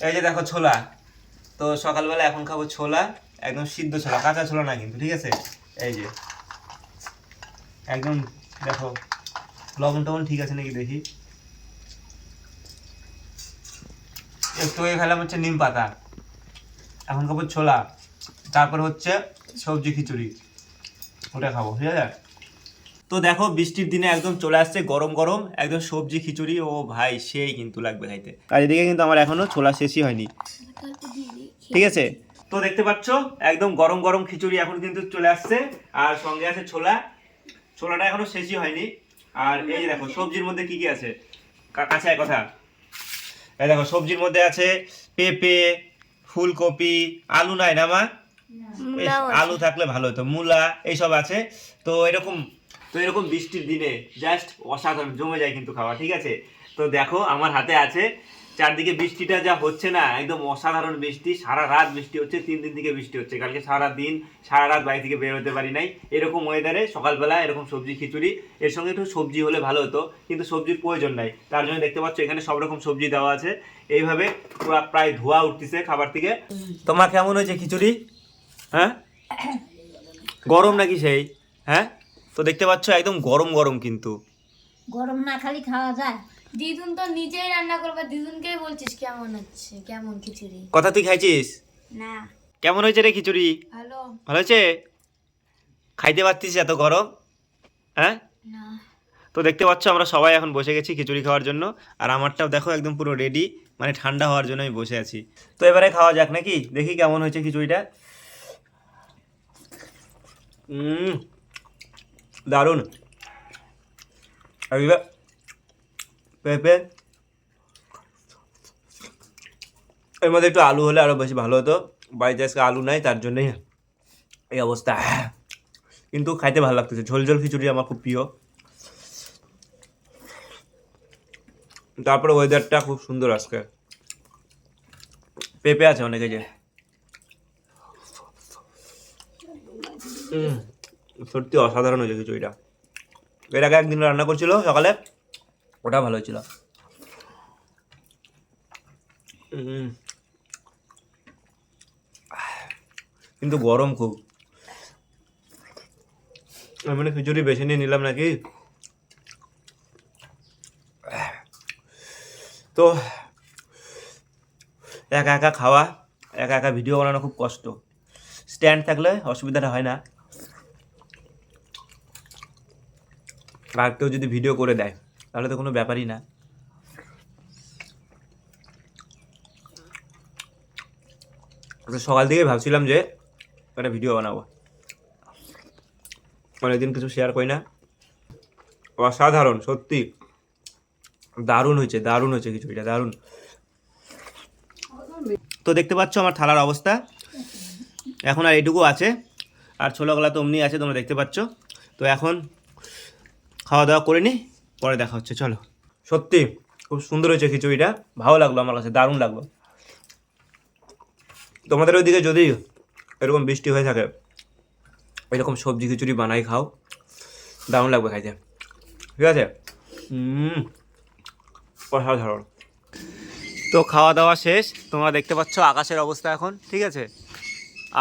এই যে দেখো ছোলা। তো সকালবেলা এখন খাব ছোলা, একদম সিদ্ধ ছোলা, কাঁচা ছোলা না কিন্তু, ঠিক আছে? এই যে। একদম, দেখো, লবণ টবণ ঠিক আছে নাকি দেখি? একটু হয়ে খেলাম হচ্ছে নিম পাতা। এখন খাব ছোলা, তারপর হচ্ছে সবজি খিচুড়ি। ওটা খাব, ঠিক আছে? তো দেখো বৃষ্টির দিনে একদম চলে আসছে গরম গরম। একদম সবজি খিচুড়ি ও ভাই সেই কিন্তু লাগবে খাইতে। আর এদিকে কিন্তু আমার এখনও ছোলা শেষই হয়নি। ঠিক আছে? তো দেখতে পাচ্ছ একদম গরম গরম খিচুড়ি এখন কিন্তু চলে আসছে। আর সঙ্গে আছে ছোলা। ছোলাটা এখনও শেষই হয়নি। আর এই যে দেখো সবজির মধ্যে কি কি আছে? কাছে এক কথা। এই দেখো সবজির মধ্যে আছে পেঁপে ফুলকপি আলু নাই না মা? আলু থাকলে ভালো হতো। মূলা এইসব আছে। তো এরকম তো এরকম বৃষ্টির দিনে জাস্ট অসাধারণ, জমে যায় কিন্তু খাওয়া, ঠিক আছে? তো দেখো, আমার হাতে আছে। চারদিকে বৃষ্টিটা যা হচ্ছে না, একদম অসাধারণ বৃষ্টি, সারা রাত বৃষ্টি হচ্ছে, তিন দিন থেকে বৃষ্টি হচ্ছে। কালকে সারা দিন, সারা রাত বাড়ি থেকে বের হতে পারি নাই। এরকম ওয়েদারে সকালবেলা এরকম সবজি, খিচুড়ি, এর সঙ্গে একটু সবজি হলে ভালো হতো, কিন্তু সবজির প্রয়োজন নাই। তার জন্য দেখতে পাচ্ছ, এখানে সব রকম সবজি দেওয়া আছে। এইভাবে পুরো প্রায় ধোয়া উঠতেছে খাবার থেকে। তোমার কেমন হয়েছে খিচুড়ি? হ্যাঁ? গরম নাকি সেই? হ্যাঁ? তো দেখতে পাচ্ছ একদম গরম গরম কিন্তু। গরম না খালি খাওয়া যায়। দিদুন তো নিজেই রান্না করবে দিদুনকেই বলছিস কেমন হচ্ছে কেমন খিচুড়ি? কথা তুই খাইছিস? না। কেমন হয়েছে রে খিচুড়ি? ভালো। ভালো হয়েছে? খাইতে পারতিস এত গরম? হ্যাঁ? না। তো দেখতে পাচ্ছ আমরা সবাই এখন বসে গেছি খিচুড়ি খাওয়ার জন্য আর আমারটাও দেখো একদম পুরো রেডি মানে ঠান্ডা হওয়ার জন্য আমি বসে আছি। তো এবারে খাওয়া যাক নাকি? দেখি কেমন হয়েছে খিচুড়িটা। উম, দারুণ। পেঁপে। এর মধ্যে একটু আলু হলে আরও বেশি ভালো হতো। বাড়িতে আজকে আলু নাই, তার জন্যই এই অবস্থা। কিন্তু খাইতে ভালো লাগতেছে। ঝোল ঝোল খিচুড়ি আমার খুব প্রিয়। তারপরে ওয়েদারটা খুব সুন্দর আজকে। পেঁপে আছে অনেকে যে। সত্যি অসাধারণ হয়েছে খিচুড়িটা। এর আগে একদিন রান্না করছিল, সকালে। ওটা ভালো হয়েছিল। কিন্তু গরম খুব। আমি মানে খিচুড়ি বেছে নিয়ে নিলাম নাকি? তো একা একা খাওয়া, একা একা ভিডিও বানানো খুব কষ্ট। স্ট্যান্ড থাকলে অসুবিধাটা হয় না। আর কেউ যদি ভিডিও করে দেয়, তাহলে তো কোনো ব্যাপারই না। সকাল থেকেই ভাবছিলাম যে একটা ভিডিও বানাবো। অনেকদিন কিছু শেয়ার করি না। অসাধারণ, সত্যি। দারুণ হয়েছে দারুণ হয়েছে খিচুড়িটা দারুণ। তো দেখতে পাচ্ছ আমার থালার অবস্থা। এখন আর এটুকু আছে। আর ছোলাগুলা তো অমনি আছে, তোমরা দেখতে পাচ্ছ। তো এখন খাওয়া দাওয়া করে নি, পরে দেখা হচ্ছে, চলো। সত্যি, খুব সুন্দর হয়েছে খিচুড়িটা, ভালো লাগল আমার কাছে, দারুণ লাগল। তোমাদের ওইদিকে যদি এরকম বৃষ্টি হয়ে থাকে, এরকম সবজি খিচুড়ি বানাই খাও, দারুণ লাগবে খাইতে। ঠিক আছে? অসাধারণ। তো খাওয়া দাওয়া শেষ, তোমরা দেখতে পাচ্ছ আকাশের অবস্থা এখন, ঠিক আছে?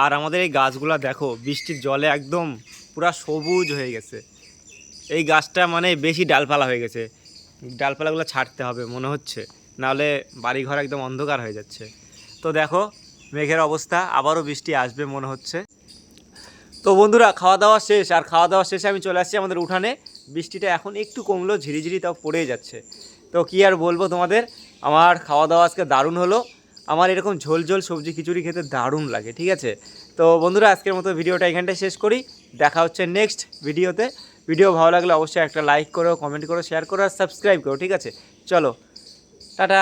আর আমাদের এই গাছগুলা দেখো, বৃষ্টির জলে একদম পুরা সবুজ হয়ে গেছে। এই গাছটা মানে বেশি ডালপালা হয়ে গেছে। ডালপালাগুলো ছাড়তে হবে মনে হচ্ছে। নাহলে বাড়িঘর একদম অন্ধকার হয়ে যাচ্ছে। তো দেখো, মেঘের অবস্থা, আবারও বৃষ্টি আসবে মনে হচ্ছে। তো বন্ধুরা খাওয়া দাওয়া শেষ। আর খাওয়া দাওয়া শেষে আমি চলে আসছি আমাদের উঠানে। বৃষ্টিটা এখন একটু কমলো, ঝিরিঝিরি তাও পড়েই যাচ্ছে। তো কি আর বলব তোমাদের? আমার খাওয়া দাওয়া আজকে দারুণ হলো। আমার এরকম ঝোল ঝোল সবজি খিচুড়ি খেতে দারুণ লাগে, ঠিক আছে? তো বন্ধুরা, আজকের মতো ভিডিওটা এখানটায় শেষ করি। দেখা হচ্ছে নেক্সট ভিডিওতে ভিডিও ভালো লাগলে অবশ্যই একটা লাইক করো কমেন্ট করো শেয়ার করো আর সাবস্ক্রাইব করো, ঠিক আছে? চলো, টাটা!